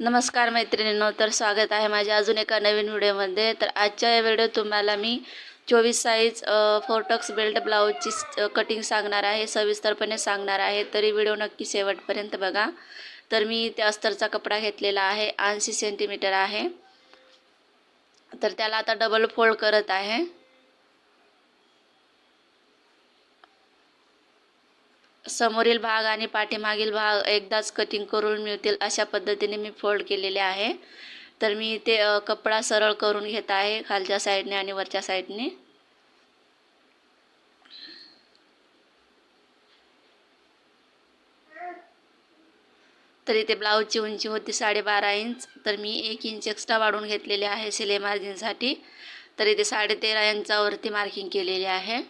नमस्कार मैत्रिणींनो तर स्वागत आहे माझ्या अजून एका नवीन व्हिडिओमध्ये. तर आजच्या या व्हिडिओ तुम्हाला मी चोवीस साईज फोर्टक्स बेल्ट ब्लाऊजची कटिंग सांगणार आहे सविस्तरपणे सांगणार आहे. तरी व्हिडिओ नक्की शेवटपर्यंत बघा. तर मी त्या अस्तरचा कपडा घेतलेला आहे ऐंशी सेंटीमीटर आहे. तर त्याला आता डबल फोल्ड करत आहे. समोरील भाग आणि पाठीमागील भाग एकदाच कटिंग करून मिळतील अशा पद्धतीने मी फोल्ड केलेले आहे. तर मी ते कपडा सरळ करून घेत आहे खालच्या साईडने आणि वरच्या साईडने तर इथे ब्लाऊजची उंची होती साडेबारा इंच. तर मी एक इंच एक्स्ट्रा वाढून घेतलेले आहे सिले मार्जिनसाठी तर इथे साडेतेरा इंचावरती मार्किंग केलेली आहे.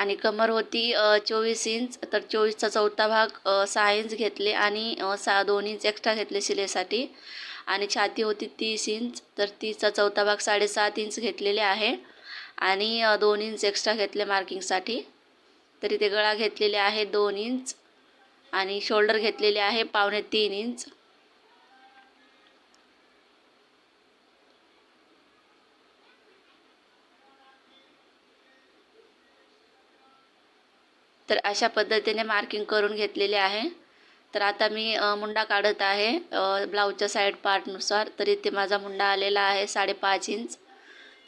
आणि कमर होती चोवीस इंच तर चोवीसचा चौथा भाग सहा इंच घेतले आणि सहा दोन इंच एक्स्ट्रा घेतले शिलेसाठी. आणि छाती होती तीस इंच तर तीसचा चौथा भाग साडेसात इंच घेतलेले आहे. आणि दोन इंच एक्स्ट्रा घेतले मार्किंगसाठी तरी ते गळा घेतलेले आहे दोन इंच आणि शोल्डर घेतलेले आहे पावणे तीन इंच. तर अशा पद्धतीने मार्किंग करून घेतलेले आहे. तर आता मी मुंडा काढत आहे. ब्लाऊजच्या साईड पार्टनुसार तर इथे माझा मुंडा आलेला आहे साडेपाच इंच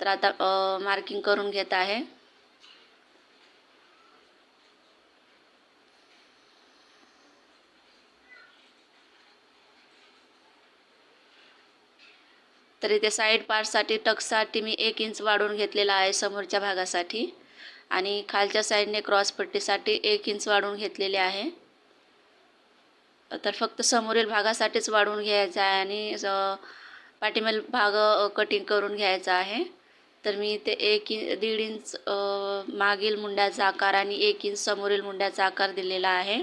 तर आता मार्किंग करून घेत आहे. तर इथे साईड पार्टसाठी टकसाठी मी एक इंच वाढवून घेतलेला आहे समोरच्या भागासाठी. आणि खालच्या साईडने क्रॉसपट्टीसाठी एक इंच वाढवून घेतलेले आहे. तर फक्त समोरील भागासाठीच वाढवून घ्यायचा आहे आणि पाठीमाल भाग कटिंग करून घ्यायचा आहे. तर मी ते एक इ दीड इंच मागील मुंड्याचा आकार आणि एक इंच समोरील मुंड्याचा आकार दिलेला आहे.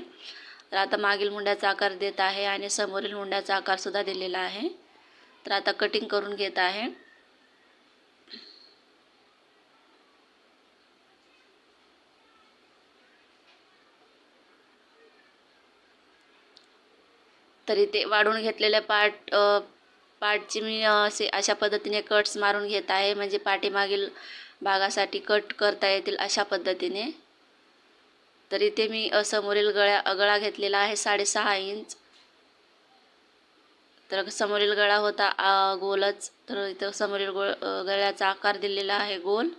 तर आता मागील मुंड्याचा आकार देत आहे आणि समोरील मुंड्याचा आकारसुद्धा दिलेला आहे. तर आता कटिंग करून घेत आहे. तरी ते वाढून घेतलेल्या पार्ट पार्टची मी असे अशा पद्धतीने कट्स मारून घेत आहे. म्हणजे पाठीमागील भागासाठी कट करता येतील अशा पद्धतीने. तर इथे मी समोरील गळ्या गळा घेतलेला आहे साडेसहा इंच तर समोरील गळा होता गोलच. तर इथं समोरील गोळ गळ्याचा आकार दिलेला आहे गोल.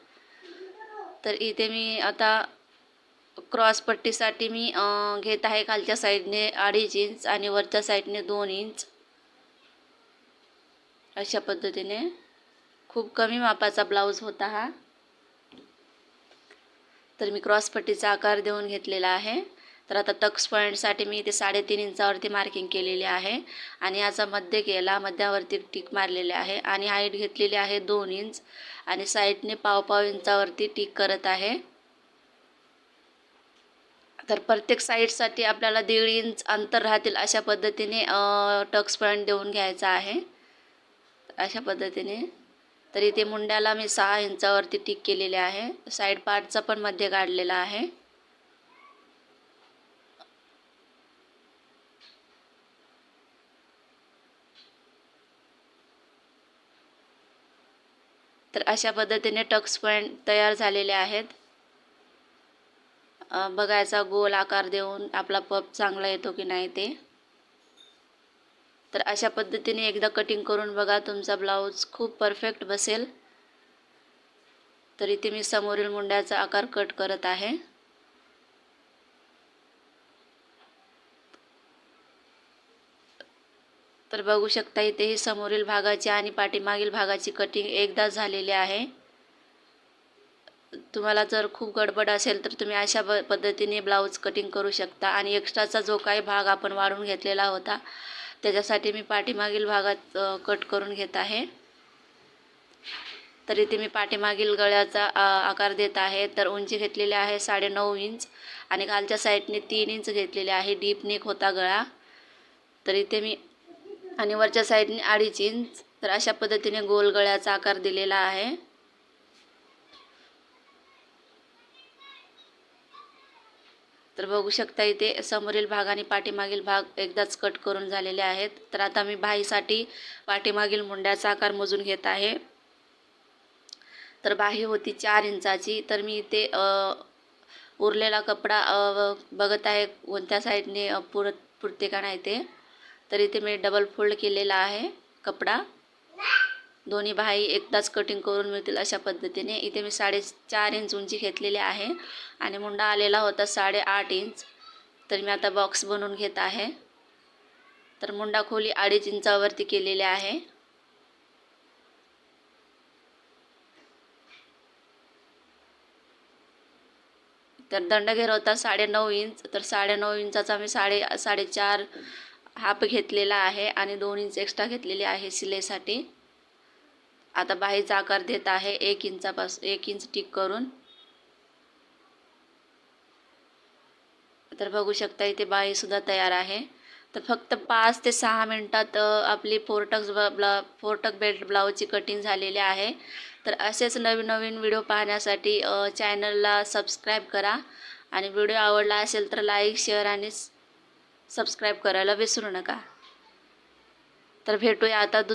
तर इथे मी आता क्रॉस पट्टीसाठी मी घेत आहे खालच्या साईडने अडीच इंच आणि वरच्या साईडने दोन इंच. अशा पद्धतीने. खूप कमी मापाचा ब्लाऊज होता हा. तर मी क्रॉस पट्टीचा आकार देऊन घेतलेला आहे. तर आता टक्स पॉईंटसाठी मी इथे साडेतीन इंचावरती मार्किंग केलेली आहे. आणि याचा मध्य केला मध्यावरती टिक मारलेले आहे. आणि हाईट घेतलेली आहे दोन इंच. आणि साईडने पाव पाव इंचावरती टिक करत आहे. तर प्रत्येक साईडसाठी आपल्याला दीड इंच अंतर राहतील अशा पद्धतीने टक्स पॉईंट देऊन घ्यायचा आहे. अशा पद्धतीने. तर इथे मुंड्याला मी सहा इंचावरती टिक केलेले आहे. साईड पार्टचा पण मध्ये काढलेला आहे. तर अशा पद्धतीने टक्स पॉईंट तयार झालेले आहेत. बघायचा गोल आकार देऊन आपला पप चांगला येतो की नाही ते. तर अशा पद्धतीने एकदा कटिंग करून बघा तुमचा ब्लाऊज खूप परफेक्ट बसेल. तर इथे मी समोरील मुंड्याचा आकार कट करत आहे. तर बघू शकता इथे ही समोरील भागाची आणि पाठीमागील भागाची कटिंग एकदा झालेली आहे. तुम्हाला जर खूप गडबड असेल तर तुम्ही अशा ब पद्धतीने ब्लाऊज कटिंग करू शकता. आणि एक्स्ट्राचा जो काही भाग आपण वाढून घेतलेला होता त्याच्यासाठी मी पाठीमागील भागात कट करून घेत आहे. तर इथे मी पाठीमागील गळ्याचा आकार देत आहे. तर उंची घेतलेली आहे साडे नऊ इंच आणि खालच्या साईडने तीन इंच घेतलेले आहे. डीप नेक होता गळा. तर इथे मी आणि वरच्या साईडने अडीच इंच तर अशा पद्धतीने गोल गळ्याचा आकार दिलेला आहे. तर बघू शकता इथे समोरील भाग आणि पाठीमागील भाग एकदाच कट करून झालेले आहेत. तर आता मी बाहीसाठी पाठीमागील मुंड्याचा आकार मोजून घेत आहे. तर बाही होती चार इंचाची. तर मी इथे उरलेला कपडा बघत आहे कोणत्या साईडने पुरत पुरते का नाही ते. तर इथे मी डबल फोल्ड केलेला आहे कपडा. दोन्ही बाही एकदाच कटिंग करून मिळतील अशा पद्धतीने. इथे मी साडेचार इंच उंची घेतलेली आहे आणि मुंडा आलेला होता साडेआठ इंच तर मी आता बॉक्स बनवून घेत आहे. तर मुंडा खोली अडीच इंचावरती केलेली आहे. तर दंडघेर होता साडेनऊ इंच तर साडेनऊ इंचाचा मी साडे साडेचार हाप घेतलेला आहे आणि दोन इंच एक्स्ट्रा घेतलेली आहे शिलेसाठी. आता बाहीचा आकार देत आहे एक इंचापास एक इंच टिक करून. तर बघू शकता इथे बाहीसुद्धा तयार आहे. तर फक्त पाच ते सहा मिनटात आपली फोरटक्स ब्ला फोरटक बेल्ट ब्लाऊजची कटिंग झालेली आहे. तर असेच नवीन नवीन व्हिडिओ पाहण्यासाठी चॅनलला सबस्क्राईब करा. आणि व्हिडिओ आवडला असेल तर लाईक शेअर आणि सबस्क्राईब करायला विसरू नका. तर भेटूया आता